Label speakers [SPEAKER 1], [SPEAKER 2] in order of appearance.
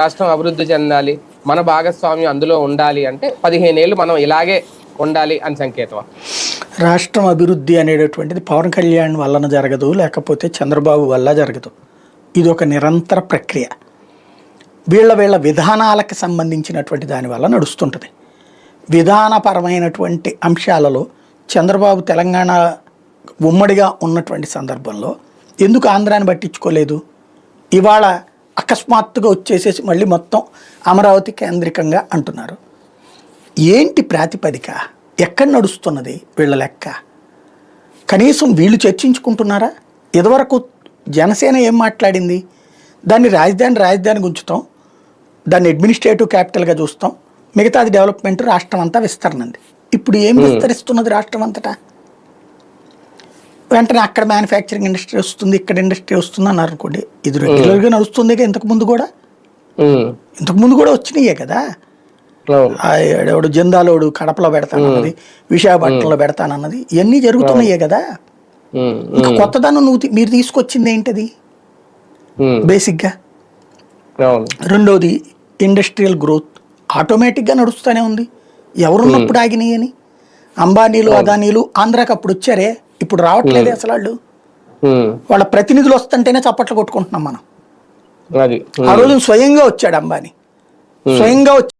[SPEAKER 1] రాష్ట్రం అభివృద్ధి చెందాలి మన భాగస్వామ్యం అందులో ఉండాలి అంటే పదిహేను ఏళ్ళు మనం ఇలాగే ఉండాలి అని సంకేతం.
[SPEAKER 2] రాష్ట్రం అభివృద్ధి అనేటటువంటిది పవన్ కళ్యాణ్ వలన జరగదు లేకపోతే చంద్రబాబు వల్ల జరగదు. ఇది ఒక నిరంతర ప్రక్రియ. వీళ్ళ వీళ్ళ విధానాలకు సంబంధించినటువంటి దాని వల్ల నడుస్తుంటుంది. విధానపరమైనటువంటి అంశాలలో చంద్రబాబు తెలంగాణ ఉమ్మడిగా ఉన్నటువంటి సందర్భంలో ఎందుకు ఆంధ్రాన్ని పట్టించుకోలేదు? ఇవాళ అకస్మాత్తుగా వచ్చేసేసి మళ్ళీ మొత్తం అమరావతి కేంద్రికంగా అంటున్నారు. ఏంటి ప్రాతిపదిక? ఎక్కడ నడుస్తున్నది వీళ్ళ లెక్క? కనీసం వీళ్ళు చర్చించుకుంటున్నారా? ఇదివరకు జనసేన ఏం మాట్లాడింది? దాన్ని రాజధాని రాజధాని ఉంచుతాం దాన్ని అడ్మినిస్ట్రేటివ్ క్యాపిటల్గా చూస్తాం. మిగతాది డెవలప్మెంట్ రాష్ట్రం అంతా విస్తరణంది. ఇప్పుడు ఏం విస్తరిస్తున్నది రాష్ట్రం అంతటా వెంటనే అక్కడ మ్యానుఫ్యాక్చరింగ్ ఇండస్ట్రీ వస్తుంది ఇక్కడ ఇండస్ట్రీ వస్తుంది అన్నారు అనుకోండి. ఇది రెగ్యులర్గా నడుస్తుంది ఇంతకు ముందు కూడా? ఇంతకు ముందు కూడా వచ్చినాయే కదా? ఎవడు జందాలోడు కడపలో పెడతానన్నది విశాఖపట్నంలో పెడతానన్నది ఇవన్నీ జరుగుతున్నాయే కదా? ఇంకా కొత్తదనం నువ్వు మీరు తీసుకొచ్చింది ఏంటది? బేసిక్గా రెండోది ఇండస్ట్రియల్ గ్రోత్ ఆటోమేటిక్గా నడుస్తూనే ఉంది. ఎవరున్నప్పుడు ఆగినాయి అని అంబానీలు అదానీలు ఆంధ్రాకి అప్పుడు వచ్చారే? ఇప్పుడు రావట్లేదే అసలు వాళ్ళు వాళ్ళ ప్రతినిధులు వస్తుంటేనే చప్పట్లు కొట్టుకుంటున్నాం మనం. ఆ రోజు స్వయంగా వచ్చాడు అంబానీ. స్వయంగా వచ్చి